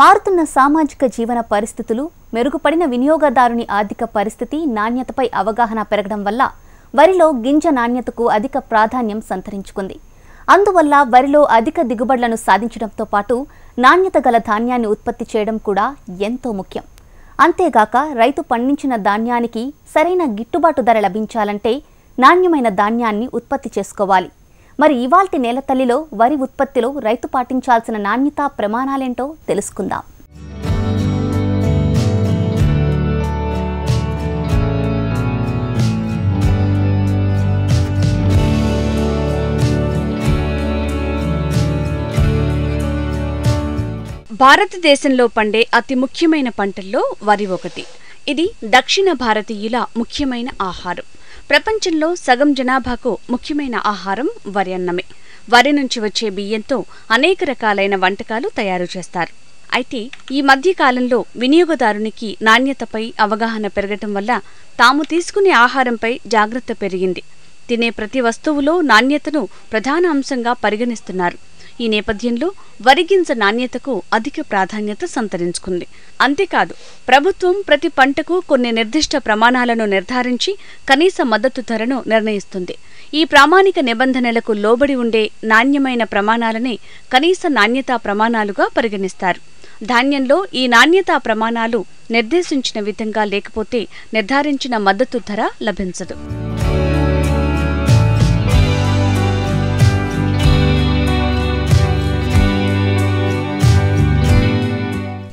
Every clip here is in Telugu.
మారుతున్న సామాజిక జీవన పరిస్థితులు మెరుగుపడిన వినియోగదారుని ఆర్థిక పరిస్థితి నాణ్యతపై అవగాహన పెరగడం వల్ల వరిలో గింజ నాణ్యతకు అధిక ప్రాధాన్యం సంతరించుకుంది. అందువల్ల వరిలో అధిక దిగుబడులను సాధించడంతో పాటు నాణ్యత గల ధాన్యాన్ని ఉత్పత్తి చేయడం కూడా ఎంతో ముఖ్యం. అంతేగాక రైతు పండించిన ధాన్యానికి సరైన గిట్టుబాటు ధర లభించాలంటే నాణ్యమైన ధాన్యాన్ని ఉత్పత్తి చేసుకోవాలి. మరి ఇవాల్టి నేలతల్లిలో వరి ఉత్పత్తిలో రైతు పాటించాల్సిన నాణ్యతా ప్రమాణాలేంటో తెలుసుకుందాం. భారతదేశంలో పండే అతి ముఖ్యమైన పంటల్లో వరి ఒకటి. ఇది దక్షిణ భారతీయుల ముఖ్యమైన ఆహారం. ప్రపంచంలో సగం జనాభాకు ముఖ్యమైన ఆహారం వరి అన్నమే. వరి నుంచి వచ్చే బియ్యంతో అనేక రకాలైన వంటకాలు తయారు చేస్తారు. అయితే ఈ మధ్య కాలంలో వినియోగదారునికి నాణ్యతపై అవగాహన పెరగటం వల్ల తాము తీసుకునే ఆహారంపై జాగ్రత్త పెరిగింది. తినే ప్రతి వస్తువులో నాణ్యతను ప్రధాన అంశంగా పరిగణిస్తున్నారు. ఈ నేపథ్యంలో వరిగింజ నాణ్యతకు అధిక ప్రాధాన్యత సంతరించుకుంది. అంతేకాదు ప్రభుత్వం ప్రతి పంటకు కొన్ని నిర్దిష్ట ప్రమాణాలను నిర్ధారించి కనీస మద్దతు ధరను నిర్ణయిస్తుంది. ఈ ప్రామాణిక నిబంధనలకు లోబడి ఉండే నాణ్యమైన ప్రమాణాలనే కనీస నాణ్యతా ప్రమాణాలుగా పరిగణిస్తారు. ధాన్యంలో ఈ నాణ్యతా ప్రమాణాలు నిర్దేశించిన విధంగా లేకపోతే నిర్ధారించిన మద్దతు ధర లభించదు.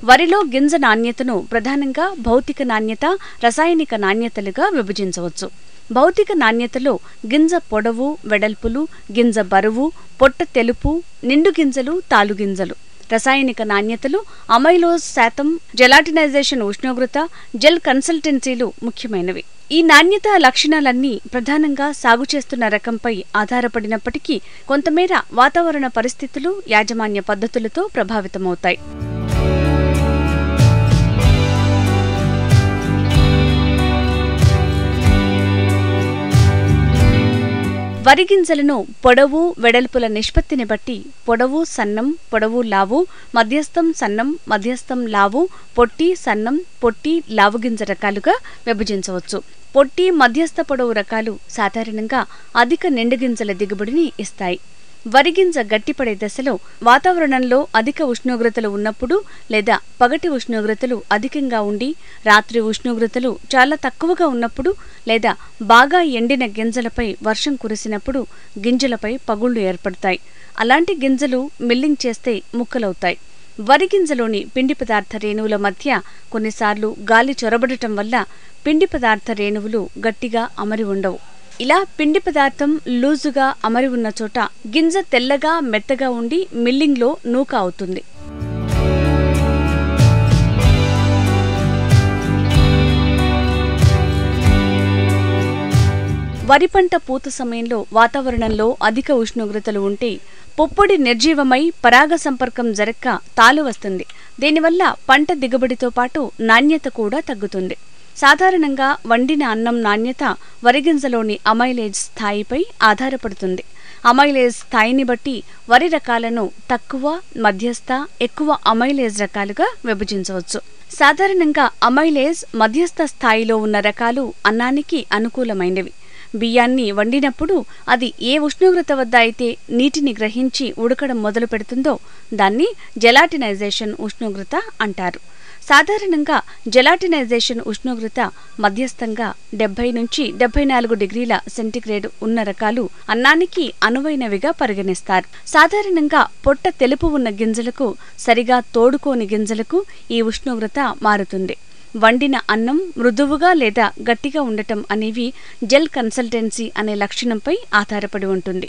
వరిలో గింజ నాణ్యతను ప్రధానంగా భౌతిక నాణ్యత రసాయనిక నాణ్యతలుగా విభజించవచ్చు. భౌతిక నాణ్యతలో గింజ పొడవు వెడల్పులు గింజ బరువు పొట్ట తెలుపు నిండు గింజలు తాలు గింజలు. రసాయనిక నాణ్యతలు అమైలోజ్ శాతం జెలాటినైజేషన్ ఉష్ణోగ్రత జెల్ కన్సల్టెన్సీలు ముఖ్యమైనవి. ఈ నాణ్యత లక్షణాలన్నీ ప్రధానంగా సాగు చేస్తున్న రకంపై ఆధారపడినప్పటికీ కొంతమేర వాతావరణ పరిస్థితులు యాజమాన్య పద్ధతులతో ప్రభావితమవుతాయి. వరి గింజలను పొడవు వెడల్పుల నిష్పత్తిని బట్టి పొడవు సన్నం పొడవు లావు మధ్యస్థం సన్నం మధ్యస్థం లావు పొట్టి సన్నం పొట్టి లావు గింజ రకాలుగా విభజించవచ్చు. పొట్టి మధ్యస్థ పొడవు రకాలు సాధారణంగా అధిక నిండుగింజల దిగుబడిని ఇస్తాయి. వరిగింజ గట్టిపడే దశలో వాతావరణంలో అధిక ఉష్ణోగ్రతలు ఉన్నప్పుడు లేదా పగటి ఉష్ణోగ్రతలు అధికంగా ఉండి రాత్రి ఉష్ణోగ్రతలు చాలా తక్కువగా ఉన్నప్పుడు లేదా బాగా ఎండిన గింజలపై వర్షం కురిసినప్పుడు గింజలపై పగుళ్ళు ఏర్పడతాయి. అలాంటి గింజలు మిల్లింగ్ చేస్తే ముక్కలవుతాయి. వరి గింజలోని పిండి పదార్థ రేణువుల మధ్య కొన్నిసార్లు గాలి చొరబడటం వల్ల పిండి పదార్థ రేణువులు గట్టిగా అమరి ఉండవు. ఇలా పిండి పదార్థం లూజుగా అమరి ఉన్న చోట గింజ తెల్లగా మెత్తగా ఉండి మిల్లింగ్లో నూక అవుతుంది. వరి పంట పూత సమయంలో వాతావరణంలో అధిక ఉష్ణోగ్రతలు ఉంటే పుప్పొడి నిర్జీవమై పరాగ సంపర్కం జరక్క తాలు వస్తుంది. దీనివల్ల పంట దిగుబడితో పాటు నాణ్యత కూడా తగ్గుతుంది. సాధారణంగా వండిన అన్నం నాణ్యత వరిగింజలోని అమైలేజ్ స్థాయిపై ఆధారపడుతుంది. అమైలేజ్ స్థాయిని బట్టి వరి రకాలను తక్కువ మధ్యస్థ ఎక్కువ అమైలేజ్ రకాలుగా విభజించవచ్చు. సాధారణంగా అమైలేజ్ మధ్యస్థ స్థాయిలో ఉన్న రకాలు అన్నానికి అనుకూలమైనవి. బియ్యాన్ని వండినప్పుడు అది ఏ ఉష్ణోగ్రత వద్ద అయితే నీటిని గ్రహించి ఉడకడం మొదలు పెడుతుందో దాన్ని జెలాటినైజేషన్ ఉష్ణోగ్రత అంటారు. సాధారణంగా జెలాటినైజేషన్ ఉష్ణోగ్రత మధ్యస్థంగా డెబ్బై నుంచి డెబ్బై నాలుగు డిగ్రీల సెంటీగ్రేడ్ ఉన్న రకాలు అన్నానికి అనువైనవిగా పరిగణిస్తారు. సాధారణంగా పొట్ట తెలుపు ఉన్న గింజలకు సరిగా తోడుకోని గింజలకు ఈ ఉష్ణోగ్రత మారుతుంది. వండిన అన్నం మృదువుగా లేదా గట్టిగా ఉండటం అనేవి జెల్ కన్సల్టెన్సీ అనే లక్షణంపై ఆధారపడి ఉంటుంది.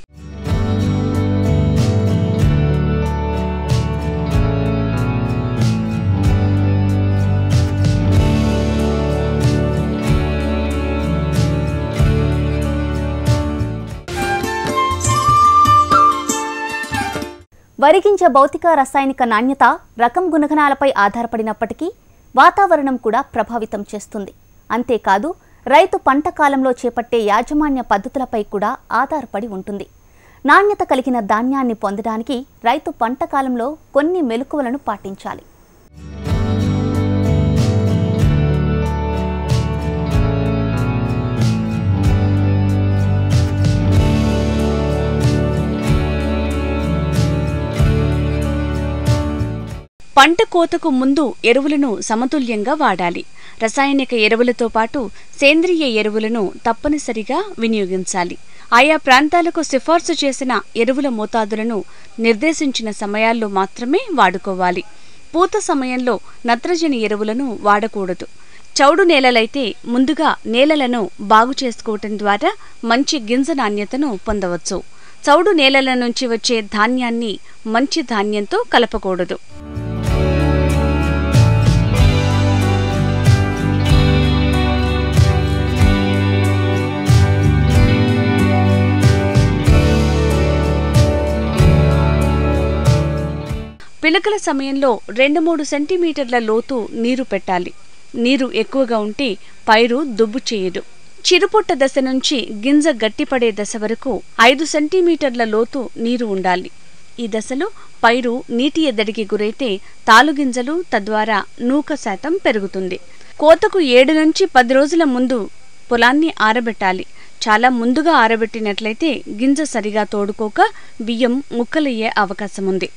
వరిగింజ భౌతిక రసాయనిక నాణ్యత రకం గుణగణాలపై ఆధారపడినప్పటికీ వాతావరణం కూడా ప్రభావితం చేస్తుంది. అంతేకాదు రైతు పంట కాలంలో చేపట్టే యాజమాన్య పద్ధతులపై కూడా ఆధారపడి ఉంటుంది. నాణ్యత కలిగిన ధాన్యాన్ని పొందడానికి రైతు పంట కాలంలో కొన్ని మెలకువలను పాటించాలి. పంట కోతకు ముందు ఎరువులను సమతుల్యంగా వాడాలి. రసాయనిక ఎరువులతో పాటు సేంద్రియ ఎరువులను తప్పనిసరిగా వినియోగించాలి. ఆయా ప్రాంతాలకు సిఫార్సు చేసిన ఎరువుల మోతాదులను నిర్దేశించిన సమయాల్లో మాత్రమే వాడుకోవాలి. పూత సమయంలో నత్రజని ఎరువులను వాడకూడదు. చౌడు నేలలైతే ముందుగా నేలలను బాగు చేసుకోవటం ద్వారా మంచి గింజ నాణ్యతను పొందవచ్చు. చౌడు నేలల నుంచి వచ్చే ధాన్యాన్ని మంచి ధాన్యంతో కలపకూడదు. పిలకల సమయంలో రెండు మూడు సెంటీమీటర్ల లోతు నీరు పెట్టాలి. నీరు ఎక్కువగా ఉంటే పైరు దుబ్బు చేయదు. చిరుపుట్ట దశ నుంచి గింజ గట్టిపడే దశ వరకు ఐదు సెంటీమీటర్ల లోతు నీరు ఉండాలి. ఈ దశలో పైరు నీటి ఎద్దడికి గురైతే తాలుగింజలు తద్వారా నూక శాతం పెరుగుతుంది. కోతకు ఏడు నుంచి పది రోజుల ముందు పొలాన్ని ఆరబెట్టాలి. చాలా ముందుగా ఆరబెట్టినట్లయితే గింజ సరిగా తోడుకోక బియ్యం ముక్కలయ్యే అవకాశం ఉంది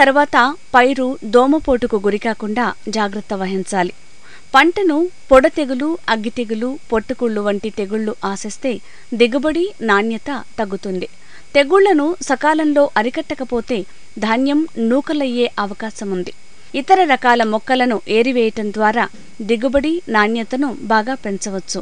తర్వాత పైరు దోమపోటుకు గురికాకుండా జాగ్రత్త వహించాలి. పంటను పొడ తెగులు అగ్గి తెగులు పొట్టుకుళ్ళు వంటి తెగుళ్ళు ఆశిస్తే దిగుబడి నాణ్యత తగ్గుతుంది. తెగుళ్ళను సకాలంలో అరికట్టకపోతే ధాన్యం నూకలయ్యే అవకాశం ఉంది ఇతర రకాల మొక్కలను ఏరివేయటం ద్వారా దిగుబడి నాణ్యతను బాగా పెంచవచ్చు.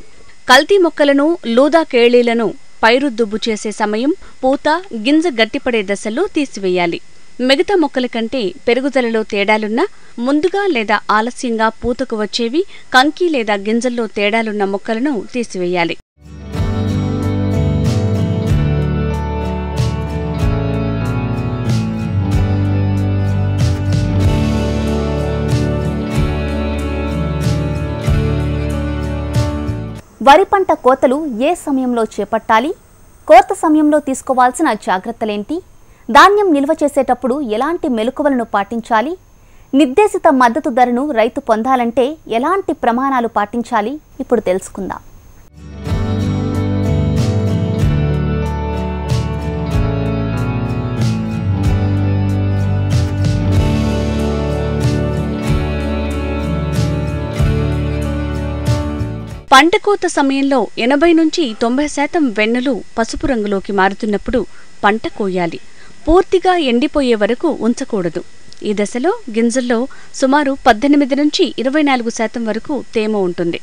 కల్తీ మొక్కలను లూదా కేళీలను పైరు దుబ్బు చేసే సమయం పూత గింజ గట్టిపడే దశలో తీసివేయాలి. మిగతా మొక్కల కంటే పెరుగుదలలో తేడాలున్నా ముందుగా లేదా ఆలస్యంగా పూతకు వచ్చేవి కంకి లేదా గింజల్లో తేడాలున్న మొక్కలను తీసివేయాలి. వరి పంట కోతలు ఏ సమయంలో చేపట్టాలి? కోత సమయంలో తీసుకోవాల్సిన జాగ్రత్తలేంటి? ధాన్యం నిల్వ చేసేటప్పుడు ఎలాంటి మెలకువలను పాటించాలి? నిర్దేశిత మద్దతు ధరను రైతు పొందాలంటే ఎలాంటి ప్రమాణాలు పాటించాలి? ఇప్పుడు తెలుసుకుందాం. పంట కోత సమయంలో ఎనభై నుంచి తొంభై శాతం వెన్నులు పసుపు రంగులోకి మారుతున్నప్పుడు పంట కోయాలి. పూర్తిగా ఎండిపోయే వరకు ఉంచకూడదు. ఈ దశలో గింజల్లో సుమారు పద్దెనిమిది నుంచి ఇరవై నాలుగు శాతం వరకు తేమ ఉంటుంది.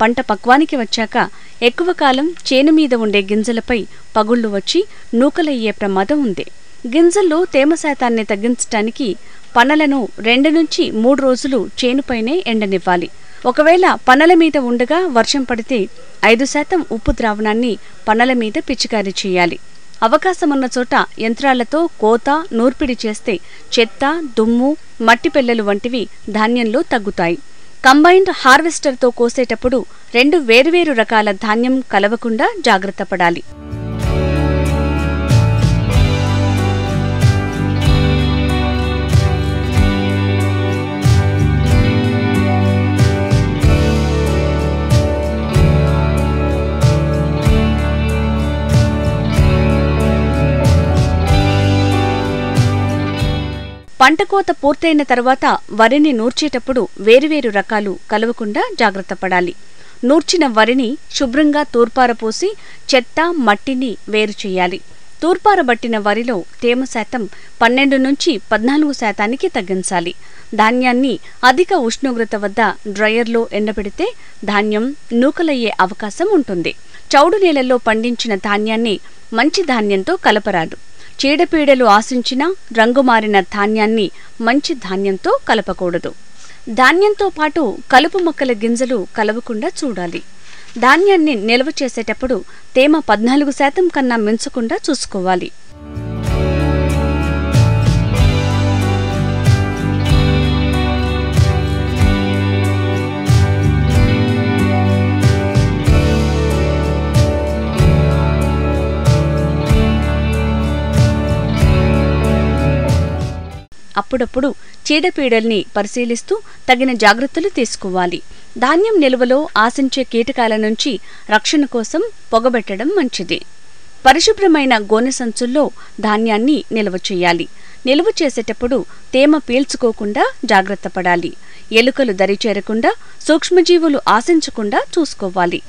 పంట పక్వానికి వచ్చాక ఎక్కువ కాలం చేను మీద ఉండే గింజలపై పగుళ్ళు వచ్చి నూకలయ్యే ప్రమాదం ఉంది. గింజల్లో తేమ శాతాన్ని తగ్గించటానికి పనలను రెండు నుంచి మూడు రోజులు చేనుపైనే ఎండనివ్వాలి. ఒకవేళ పనల మీద ఉండగా వర్షం పడితే ఐదు శాతం ఉప్పు ద్రావణాన్ని పనల మీద పిచికారీ చేయాలి. అవకాశమున్న చోట యంత్రాలతో కోత నూర్పిడి చేస్తే చెత్త దుమ్ము మట్టి పెల్లలు వంటివి ధాన్యంలో తగ్గుతాయి. కంబైన్డ్ హార్వెస్టర్తో కోసేటప్పుడు రెండు వేరువేరు రకాల ధాన్యం కలవకుండా జాగ్రత్త పడాలి. పంట కోత పూర్తయిన తర్వాత వరిని నూర్చేటప్పుడు వేరువేరు రకాలు కలవకుండా జాగ్రత్త పడాలి. నూర్చిన వరిని శుభ్రంగా తూర్పారపోసి చెత్త మట్టిని వేరు చేయాలి. తూర్పారబట్టిన వరిలో తేమ శాతం పన్నెండు నుంచి పద్నాలుగు శాతానికి తగ్గించాలి. ధాన్యాన్ని అధిక ఉష్ణోగ్రత వద్ద డ్రయర్లో ఎండబెడితే ధాన్యం నూకలయ్యే అవకాశం ఉంటుంది. చౌడు నేలల్లో పండించిన ధాన్యాన్ని మంచి ధాన్యంతో కలపరాదు. చీడపీడలు ఆశించిన రంగు మారిన ధాన్యాన్ని మంచి ధాన్యంతో కలపకూడదు. ధాన్యంతో పాటు కలుపు మొక్కల గింజలు కలవకుండా చూడాలి. ధాన్యాన్ని నిల్వ చేసేటప్పుడు తేమ పద్నాలుగు శాతం కన్నా మించకుండా చూసుకోవాలి. అప్పుడప్పుడు చీడపీడల్ని పరిశీలిస్తూ తగిన జాగ్రత్తలు తీసుకోవాలి. ధాన్యం నిల్వలో ఆశించే కీటకాల నుంచి రక్షణ కోసం పొగబెట్టడం మంచిది. పరిశుభ్రమైన గోనె సంచుల్లో ధాన్యాన్ని నిల్వ చేయాలి. నిల్వ చేసేటప్పుడు తేమ పీల్చుకోకుండా జాగ్రత్త పడాలి. ఎలుకలు దరి చేరకుండా సూక్ష్మజీవులు ఆశించకుండా చూసుకోవాలి.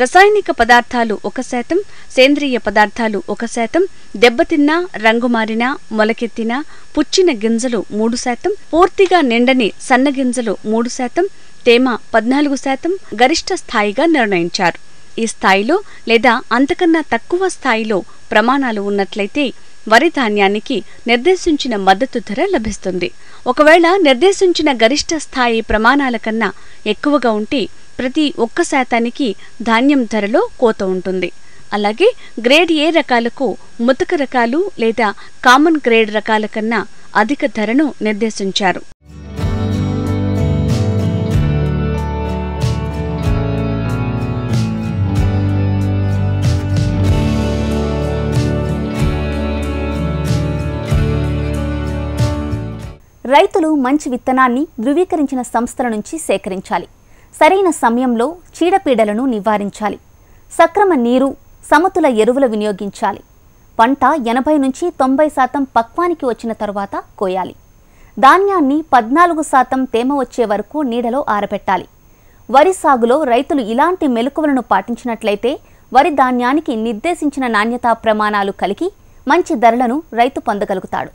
రసాయనిక పదార్థాలు ఒక శాతం సేంద్రియ పదార్థాలు ఒక శాతం దెబ్బతిన్నా రంగుమారినా మొలకెత్తినా పుచ్చిన గింజలు మూడు శాతం పూర్తిగా నిండని సన్నగింజలు మూడు శాతం తేమ పద్నాలుగు శాతం గరిష్ట స్థాయిగా నిర్ణయించారు. ఈ స్థాయిలో లేదా అంతకన్నా తక్కువ స్థాయిలో ప్రమాణాలు ఉన్నట్లయితే వరి ధాన్యానికి నిర్దేశించిన మద్దతు ధర లభిస్తుంది. ఒకవేళ నిర్దేశించిన గరిష్ట స్థాయి ప్రమాణాల కన్నా ఎక్కువగా ఉంటే ప్రతి ఒక్క శాతానికి ధాన్యం ధరలో కోత ఉంటుంది. అలాగే గ్రేడ్ ఏ రకాలకు ముతక రకాలు లేదా కామన్ గ్రేడ్ రకాల కన్నా అధిక ధరను నిర్దేశించారు. రైతులు మంచి విత్తనాన్ని ధృవీకరించిన సంస్థల నుంచి సేకరించాలి. సరైన సమయంలో చీడపీడలను నివారించాలి. సక్రమ నీరు సమతుల ఎరువుల వినియోగించాలి. పంట ఎనభై నుంచి తొంభై శాతం పక్వానికి వచ్చిన తరువాత కోయాలి. ధాన్యాన్ని పద్నాలుగు శాతం తేమ వచ్చే వరకు నీడలో ఆరబెట్టాలి. వరి సాగులో రైతులు ఇలాంటి మెలకువలను పాటించినట్లయితే వరి ధాన్యానికి నిర్దేశించిన నాణ్యతా ప్రమాణాలు కలిగి మంచి ధరలను రైతు పొందగలుగుతాడు.